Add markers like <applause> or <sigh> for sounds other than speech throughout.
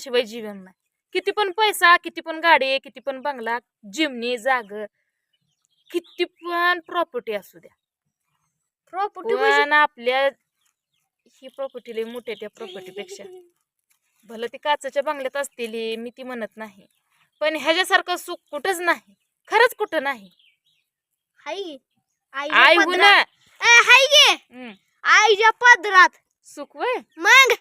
पैशांशिवाय जीवन नाही. किती पण पैसा किती पण गाडी किती पण बंगला जिमनी जाग किती पण प्रॉपर्टी असू द्या. प्रॉपर्टी म्हणजे पण आपल्या ही प्रॉपर्टी लई मोठ्या त्या प्रॉपर्टीपेक्षा भलं ती काचेच्या बंगल्यात असतील मी ती म्हणत नाही. पण ह्याच्यासारखं सुख कुठंच नाही. खरंच कुठं नाही. हाय. आई हाय गे. आईच्या पदरात सुख वय मग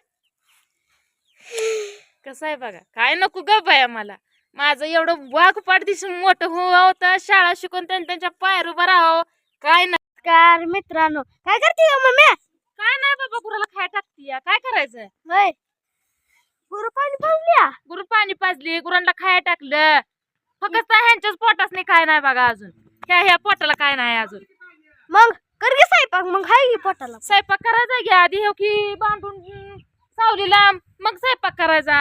कसं आहे बघा काय नको ग बाया मला. माझं एवढं वाघ पाठदिशी मोठं हो होतं शाळा शिकून त्यांनी त्यांच्या पायर उभं राहावं. काय नाही कार मित्रांनो. काय करते मम्मी? काय नाही बाबा गुराला खाय टाकती काय करायचं गुरु पाणी पाजल्या गुरु पाणी पाजली गुरांना खाया टाकलं. फक्त ह्यांच्याच पोटास नाही काय नाही बघा अजून. ह्या ह्या पोटाला काय नाही अजून. मग कर गे स्वयंपाक. मग हाय पोटाला. स्वयंपाक करायचा घ्या आधी हो की बांधून सावलीला मग स्वयंपाक करायचा.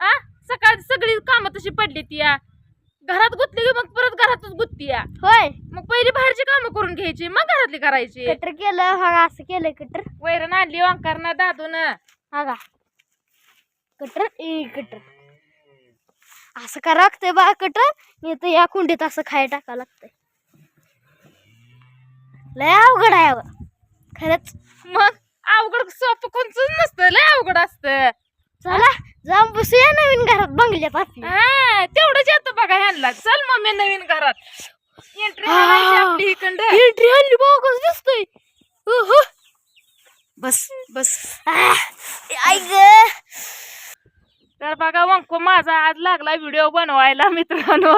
आ? सकाळी सगळी कामं तशी पडली ती या. घरात गुतली की मग परत घरातच गुतती या. होय. मग पहिली बाहेरची कामं करून घ्यायची मग घरातली करायची. कटर केलं हा असं केलं कटर. वैरण आणली वांकारनं दादून. हा का? कटर ए कटर. असं करा लागतंय बा कटर. नाही तर या कुंडीत असं खाय टाका लागतंय. लय अवघड आहे. खरंच. मग? अवघड सोपं कोणच नसतं लय अवघड असतं. चला जाऊन बसूया नवीन घरात बंगल्यात आपल्या हा तेवढंच येतं बघा ह्यांना. चल मम्मी नवीन घरात. एंट्री हा. आपली इकडं. एंट्री हल्ली बोगस दिसतोय. बस बस. ग. तर बघा वंको माझा आज लागला व्हिडिओ बनवायला मित्रांनो.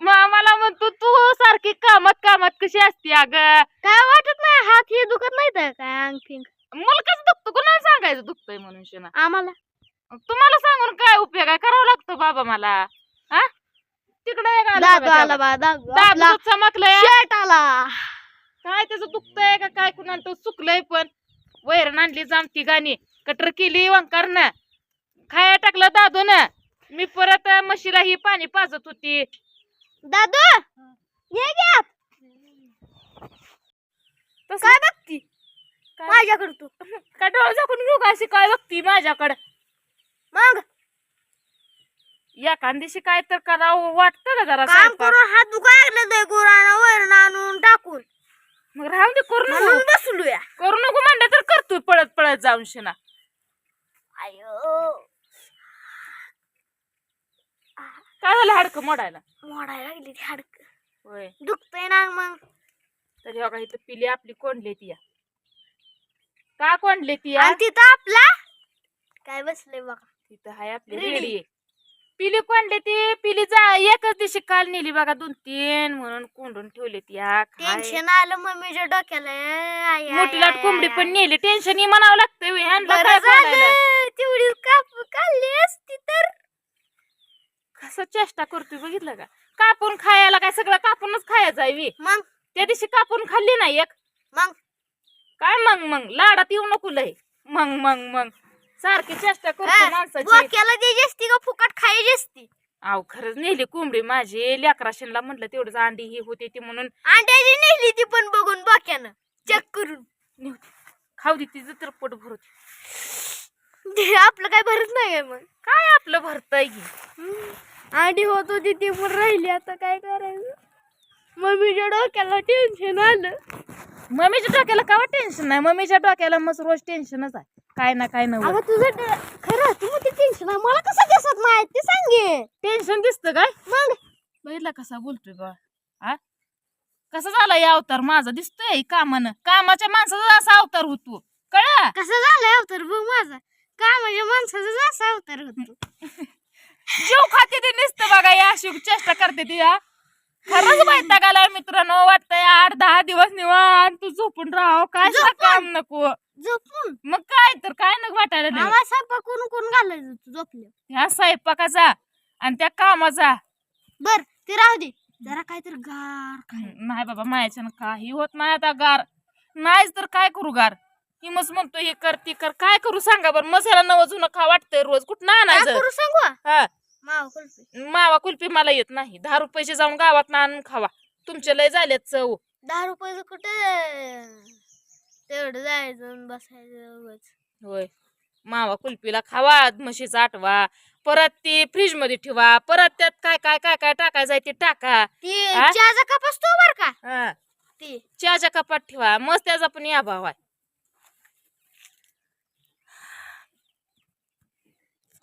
मग मला म्हणतो तू सारखी कामात कामात कशी असते अग? काय वाटत नाही हात हे दुखत नाही तर काय अंग फिंग मुलगाच दुखतो? कुणाला सांगायचं दुखतंय म्हणून शिना? आम्हाला. तुम्हाला सांगून काय उपयोग आहे? करावं लागतो बाबा मला. हा? आलं दादू. बा दादू दादू आपला चमकलंय. शर्ट आला. काय त्याचं दुखतंय का काय? कुणाला तर सुकलंय पण. वैरण आणली जामती गाणी. कटर केली वंकारनं खाया टाकलं दादून. मी परत म्हशीला ही पाणी पाजत होती. दादू! ये घ्या तसं काय बघती काय माझ्याकडे तू काय डोळे झाकून घेऊ का अशी काय बघती माझ्याकडं? मग? या कांदीशी काय तर करावं वाटतं का जरा काम स्वयंपाक? करून हात दुखायला लागले गुराना वैरण आणून टाकून. मग राहून दे करू म्हणून नको बसलोया. करू नको म्हणलं तर करतोय पळत पळत जाऊन शिना. अयो. काय झालं हाडकं मोडायला? मोडायला लागली ती हाडक. होय. दुखतंय ना मग. तर हे बघा इथं पिली आपली कोंडली ती का कोंडली ती आणि तिथं आपला काय बसलंय बघा. तिथं हाय आपली रेडी. रेडी. पिली कोंडली ती? पिली जा एकच दिवशी काल नेली बघा दोन तीन म्हणून कोंडून ठेवली ती काय. टेन्शन आलं मम्मीच्या डोक्याला. आय, आय, मोठी लाट आय, कोंबडी आय, पण आय. नेली. टेन्शन ही म्हणावं लागतं व्हय, ह्यांना बरं काय बोलायला? झालं तेवढी काप काढली असती तर. कसं चेष्टा करतोय बघितलं का? कापून खायला काय सगळं कापूनच खायचं आहे व्हय. मग? त्या दिवशी कापून खाल्ली नाही एक? मग? काय मग मग? लाडात येऊ नको लय. मग मग मग. सारखी चेष्टा करतो माणसाची. डोक्याला का फुकट खायची असती अहो खरंच नेली कोंबडी माझी. लेकराशीनला म्हटलं तेवढंच अंडी ही होती ती म्हणून. अंड्याची नेली ती पण बघून डोक्यानं. चेक करून. नेऊ दे. खाऊ दे तिचं तर पोट भरू दे. ते आपलं काय भरत नाही काय मग. काय आपलं भरतय की? हम्म. अंडी होत होती ती पण राहिली आता काय करायचं? मम्मीच्या डोक्याला टेन्शन आलं. मम्मीच्या डोक्याला का टेन्शन नाही? मम्मीच्या डोक्याला मग रोज टेन्शनच आहे. काय ना काय अगं तुझं खरं तू ती टेन्शन आहे. मला कसं दिसत नाही? ते सांगे. टेन्शन दिसतं काय? मग? बघितलं कसा बोलतोय बा हा? कसा झाला या अवतार? माझा दिसतोय कामानं. कामाच्या माणसाचा असा अवतार होतो. कळा कसं झालंय अवतार? बघ माझा. का म्हणजे माणसाचा असा अवतार होतो. <laughs> जीव खाते ते नुसतं बघा. या अशी चेष्टा करते ती या खरंच वैताग आलाय मित्रांनो? वाटतंय आठ दहा दिवस निवांत तू झोपून राहावं. काय झोपून? काम नको. झोपून? मग काय तर काय नको वाटायला नाही आम्हाला स्वयंपाक करून करून घालायचं तू झोपलं. ह्या स्वयंपाकाचा आणि त्या कामाचा बर ते राहू दे. जरा काहीतरी गार खाय. नाही बाबा मायाच्यानं काही होत नाही आता गार. नाहीच तर काय करू गार? ही मस म्हणतो हे कर ती कर. काय करू सांगा बरं? मसाला नवं जुनं खा वाटतंय रोज. कुठं काय आणायचं? करू सांगू? हा. माव कुल्फी. मावा कुल्फी मला येत नाही. दहा रुपयाचे जाऊन गावात आणून खावा. तुमचे लय झालेत चव. दहा रुपयाचं कुठं? तेवढं जायचं बसायचं. होय. मावा कुल्फीला खावा म्हशीचा आटवा. परत ती फ्रीजमध्ये ठेवा. परत त्यात काय काय काय काय टाकायचं ते टाका. ती? चहाचा कप असतो बर का? हा. ती. चहाच्या कपात ठेवा. मस्त त्याचा पण या भाव आहे.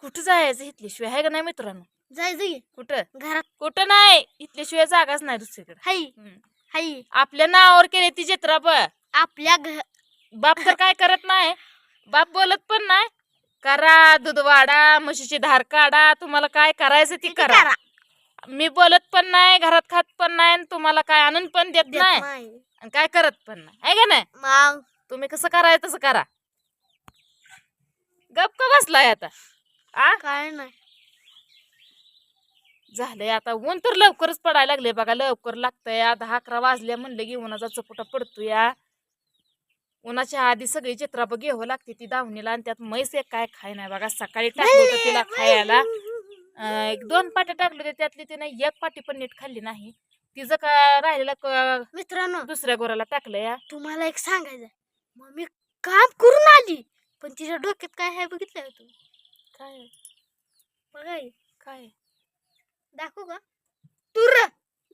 कुठं जायचं इथल्याशिवाय आहे का नाही मित्रांनो? जायचं की. कुठं? घरात. कुठं नाही. इथल्याशिवाय जागाच नाही दुसरीकडे. हाय. हाय. आपल्या नावावर केले ती जत्रा ब आपल्या घ बाप तर काय करत नाही. बाप बोलत पण नाही. करा दूध वाढा म्हशीची धार काढा. तुम्हाला काय करायचं ती करा. करा? मी बोलत पण नाही घरात खात पण नाही आणि तुम्हाला काय आणून पण देत देत नाही. नाही. आणि काय करत पण नाही. आहे का नाही? मग? तुम्ही कसं करायचं तसं करा. गप का बसलाय आता? आ? काय नाही. झालंय आता ऊन तर लवकरच पडायला लागले बघा लवकर लागतंय. दहा अकरा वाजल्या म्हणलं की उन्हाचा चपुटा पडतोया. उन्हाच्या आधी सगळी चित्रा घ्यावं लागते ती दावणीला आणि त्यात म्हैस एक काय खाय नाही बघा. सकाळी टाकलं होतं तिला खायला. एक दोन पाट्या टाकले होते त्यातली तिने एक पाटी पण नीट खाल्ली नाही. तिचं का राहिलेलं मित्रांनो दुसऱ्या गोराला टाकलं या तुम्हाला एक सांगायचं मग मी काम करून आली पण तिच्या डोक्यात काय आहे बघितलं तुम्ही? काय? बघा. काय? दाखवू का? तुर!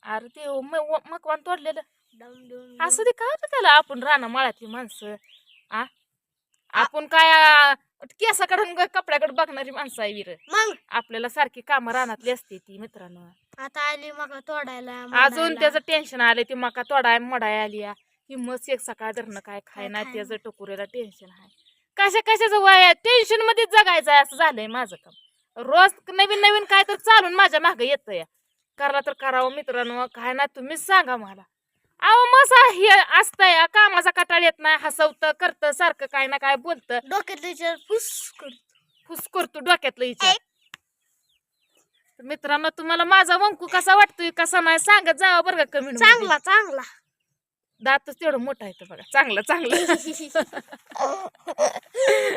अरे ते मकवान तोडलेलं. असं ते काय त्याला? आपण राणा माळातली माणसं. आ? आपण काय केसाकडून कपड्याकडे बघणारी माणसं आहे वीर. मग? आपल्याला सारखी कामं रानातली असते ती मित्रांनो. आता आली मग तोडायला अजून. त्याचं टेन्शन आलं ती मका तोडाय मोडाय आली या. ही मस्त एक सकाळ धरणं काय खाय ना त्याचं टोकुऱ्याला टेन्शन आहे कशा कशाचं वय टेन्शन मध्येच जगायचं असं झालंय माझं काम. रोज नवीन नवीन काय तर चालून माझ्या मागं येतं या करा तर करावं मित्रांनो काय ना तुम्हीच सांगा मला. अहो मसा हे असतंय कामाचा कटाळ येत नाही हसवतं करतं सारखं काय ना काय बोलतं. डोक्यात विचार फुस करतो. फुस करतो डोक्यातलं विचार. तर मित्रांनो तुम्हाला माझा वंकू कसा वाटतोय कसा नाही सांगत जावं बरं का कमी चांगला चांगला. दातच तेवढं मोठा आहे बघा. चांगलं चांगलं. <laughs>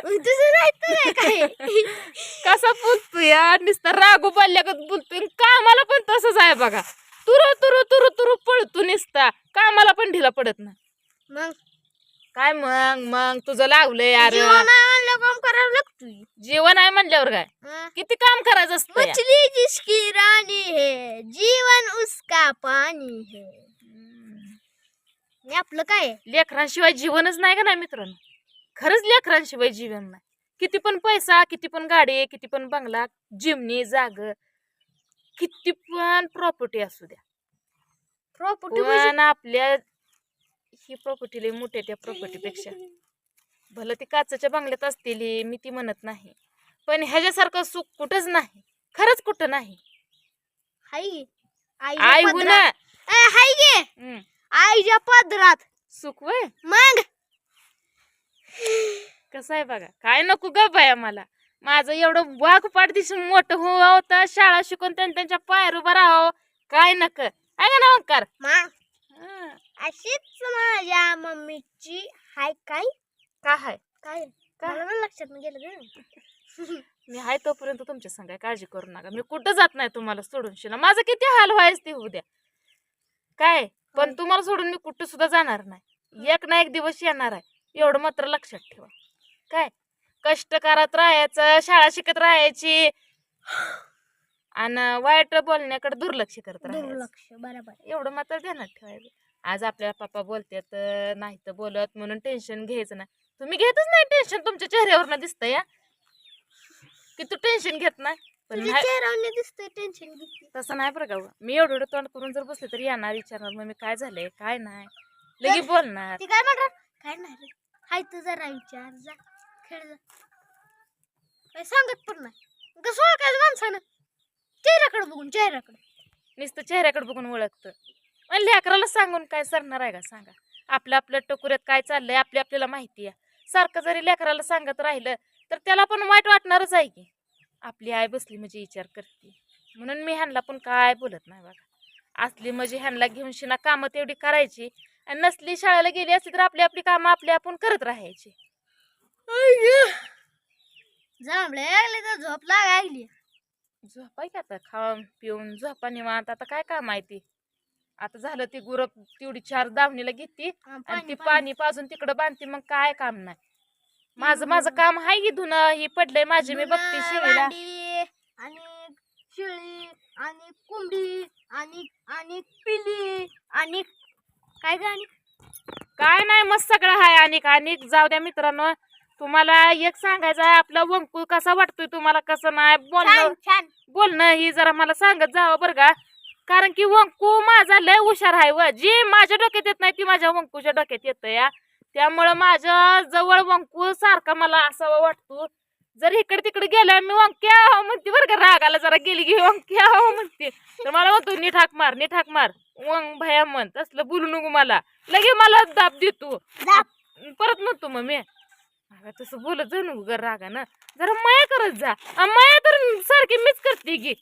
तुझं नाही काय? कसा बोलतोय नुसता रागू बोलल्यागत बोलतोय. कामाला पण तसंच आहे बघा. तुरु तुरु तुरु तुरु पळतो नुसता. कामाला पण ढिला पडत नाही. मग? काय मग मग? तुझं लागलंय यार. काम करावं लागतोय. जीवन आहे म्हणल्यावर काय? किती काम करायचं असतं? मछली जिसकी रानी है जीवन उसका पानी है. आणि आपलं काय? आहे? लेकरांशिवाय जीवनच नाही का नाही मित्रांनो? खरंच लेकरांशिवाय जीवन नाही. किती पण पैसा किती पण गाडी किती पण बंगला जिमनी जाग किती पण प्रॉपर्टी असू द्या. प्रॉपर्टी म्हणजे पण आपल्या ही प्रॉपर्टी लई मोठ्या त्या प्रॉपर्टी पेक्षा. भलं ती काचच्या बंगल्यात असतील ही, मी ती म्हणत नाही. पण ह्याच्यासारखं सुख कुठंच नाही. खरंच कुठं नाही. हाय. आई आईच्या हुन पदरात ए, हाय गे. आईच्या पदरात. सुख वय मग? कसं आहे बघा काय नको ग बाया मला. माझं एवढं वाघ पाठ दिसून मोठं हो होतं शाळा शिकून त्यांनी त्यांच्या पायर उभं राहावं. काय नक? आहे का ना ओंकार. अशीच माझ्या मम्मीची हाय काय? काय हाय? काय? काय? लक्षात नाही गेलं ग. <laughs> मी आहे तोपर्यंत तुमच्या संग काळजी करू नका. मी कुठं जात नाही तुम्हाला सोडून शिना माझं किती हाल व्हायच ते होऊ द्या. काय? पण. तुम्हाला सोडून मी कुठं सुद्धा जाणार नाही. एक ना एक दिवस येणार आहे. एवढं मात्र लक्षात ठेवा. काय? कष्ट करत राहायचं शाळा शिकत राहायची. आणि वाईट बोलण्याकडे दुर्लक्ष करत राहायचं. दुर्लक्ष बरोबर एवढं मात्र ध्यानात ठेवायचं. आज आपल्याला पप्पा बोलतात नाही तर बोलत म्हणून टेन्शन घ्यायचं नाही. तुम्ही घेतच नाही टेन्शन तुमच्या चेहऱ्यावर दिसतंय या की तू टेन्शन घेत नाही. पण तुझ्या नाही- चेहऱ्यावर दिसतंय टेन्शन घेतली. तसं नाही बरं का. हो. मी एवढं एवढं तोंड करून जर बसले तरी येणार विचारणार मग मी काय झालंय? काय नाही? लगे बोलणार. ती काय म्हणणार? काय नाही रे. हाय तू जरा विचार जा. खेळ जा. काय सांगत पण नाही. कसं ओळखायचं माणसानं. चेहऱ्याकडे बघून चेहऱ्याकडे. नुसतं चेहऱ्याकडे बघून ओळखतं. आणि लेकराला सांगून काय सरणार आहे का? सांगा. आपल्या आपल्या टोकुऱ्यात काय चाललंय आपल्या आपल्याला माहिती आहे. सारखं जरी लेकराला सांगत राहिलं तर त्याला पण वाईट वाटणारच आहे की. आपली आई बसली म्हणजे विचार करते. म्हणून मी ह्यांना पण काय बोलत नाही बघा. असली म्हणजे ह्यांना घेऊन शिना कामं तेवढी करायची आणि नसली शाळेला गेली असली तर आपली आपली कामं आपली आपण करत राहायची. लागले तर झोप लागायली झोपाय का आता खाऊन पिऊन झोपा निवांत. आता काय काम आहे ती? आता झालं ती गुरं तेवढी चार दावणीला घेते आणि ती पाणी पाजून तिकडं बांधते. मग काय काम नाही? माझं माझं काम हाय की धुणं ही पडलंय माझी मी बघते शिळीला. भांडी, आणि शिळी आणि कोंबडी आणि आणि पिली आणि काय काय नाही मस्त सगळं हाय आणि आणि जाऊ द्या मित्रांनो. तुम्हाला एक सांगायचं आहे आपला वंकू कसा वाटतोय तुम्हाला कसं नाही? बोलणं छान छान. बोलणं ही जरा मला सांगत जावं बरं का. कारण की वंकू माझा लय हुशार आहे व. जी माझ्या डोक्यात येत नाही ती माझ्या वंकूच्या डोक्यात येतं या त्यामुळं माझ्या जवळ वंकू सारखा मला असावा वाटतो. जर इकडे तिकडे गेलं मी वंक्या हो म्हणते बरं का रागाला जरा गेली की वंक्या हो म्हणते. तर मला म्हणतो नीट हाक मार नीट हाक मार. वंग भया म्हण तसलं बोलू नको मला. लगे मला दाब देतो. परत म्हणतो मग मी. तसं बोलत जाऊ नको ग रागानं. जरा माया करत जा. माया तर सारखी मीच करते की.